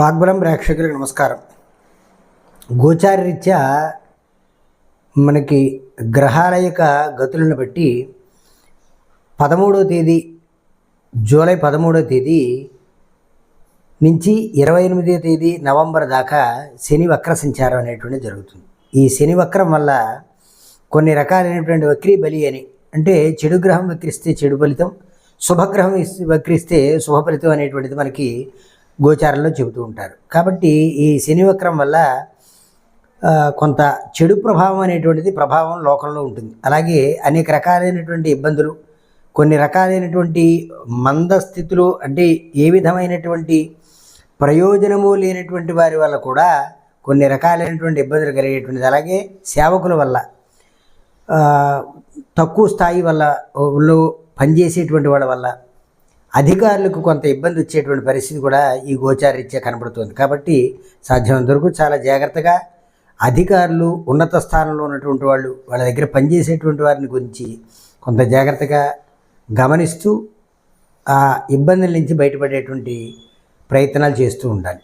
వాగ్బలం ప్రేక్షకులకు నమస్కారం. గోచారరీత్యా మనకి గ్రహాల యొక్క గతులను బట్టి పదమూడవ తేదీ జూలై పదమూడవ తేదీ నుంచి ఇరవై ఎనిమిదవ తేదీ నవంబర్ దాకా శని వక్ర సంచారం అనేటువంటిది జరుగుతుంది. ఈ శని వక్రం వల్ల కొన్ని రకాలైనటువంటి వక్రీ బలి అని అంటే చెడు గ్రహం వక్రిస్తే చెడు ఫలితం శుభగ్రహం వక్రిస్తే శుభ ఫలితం అనేటువంటిది మనకి గోచారంలో చెబుతూ ఉంటారు. కాబట్టి ఈ శని వక్రం వల్ల కొంత చెడు ప్రభావం అనేటువంటిది ప్రభావం లోకంలో ఉంటుంది. అలాగే అనేక రకాలైనటువంటి ఇబ్బందులు కొన్ని రకాలైనటువంటి మందస్థితులు అంటే ఏ విధమైనటువంటి ప్రయోజనము లేనటువంటి వారి వల్ల కూడా కొన్ని రకాలైనటువంటి ఇబ్బందులు కలిగేటువంటిది. అలాగే సేవకుల వల్ల తక్కువ స్థాయి వల్ల పనిచేసేటువంటి వాళ్ళ వల్ల అధికారులకు కొంత ఇబ్బంది వచ్చేటువంటి పరిస్థితి కూడా ఈ గోచారీత్యా కనబడుతుంది. కాబట్టి సాధ్యమైనంత వరకు చాలా జాగ్రత్తగా అధికారులు ఉన్నత స్థానంలో ఉన్నటువంటి వాళ్ళు వాళ్ళ దగ్గర పనిచేసేటువంటి వారిని గురించి కొంత జాగ్రత్తగా గమనిస్తూ ఆ ఇబ్బందుల నుంచి బయటపడేటువంటి ప్రయత్నాలు చేస్తూ ఉండాలి.